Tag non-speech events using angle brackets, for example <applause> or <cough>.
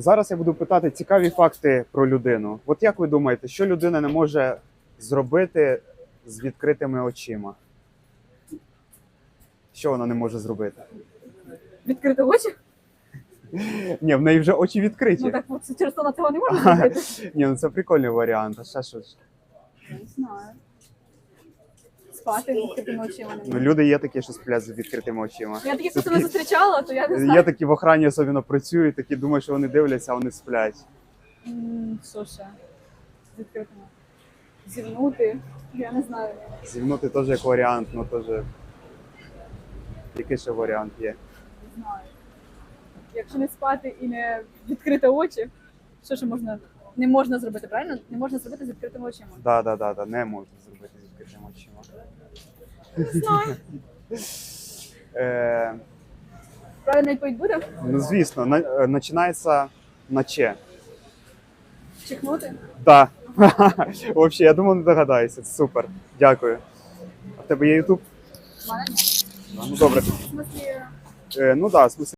Зараз я буду питати цікаві факти про людину. От як ви думаєте, що людина не може зробити з відкритими очима? Що вона не може зробити? Відкрити очі? Ні, в неї вже очі відкриті. Ну так от через то на цього не можна зробити. Ні, ну це прикольний варіант. А ще щось. Я не знаю. Спати з відкритими очима Ну, люди є такі, що сплять з відкритими очима. Я таких просто не зустрічала, то я не Є знаю. такі в охрані особливо працюють, такі думають, що вони дивляться, а вони сплять. М, Що ще? З відкритими. Зівнути. Я не знаю. Зівнути теж як варіант, ну теж. Який ще варіант є? Не знаю. Якщо не спати і не відкрити очі, що ще можна? Не можна зробити, правильно? Не можна зробити з відкритими очима. Да, да, да, да, не можна зробити відкритими очима. Е, Правильна відповідь буде? ну, звісно, на, е, починається на че. Чихнути? Да. <laughs> Взагалі, я думав, не догадаєшся. Супер. Дякую. А в тебе є мене ні. Ну добре. В смислі, Е, ну так, да, в смысле,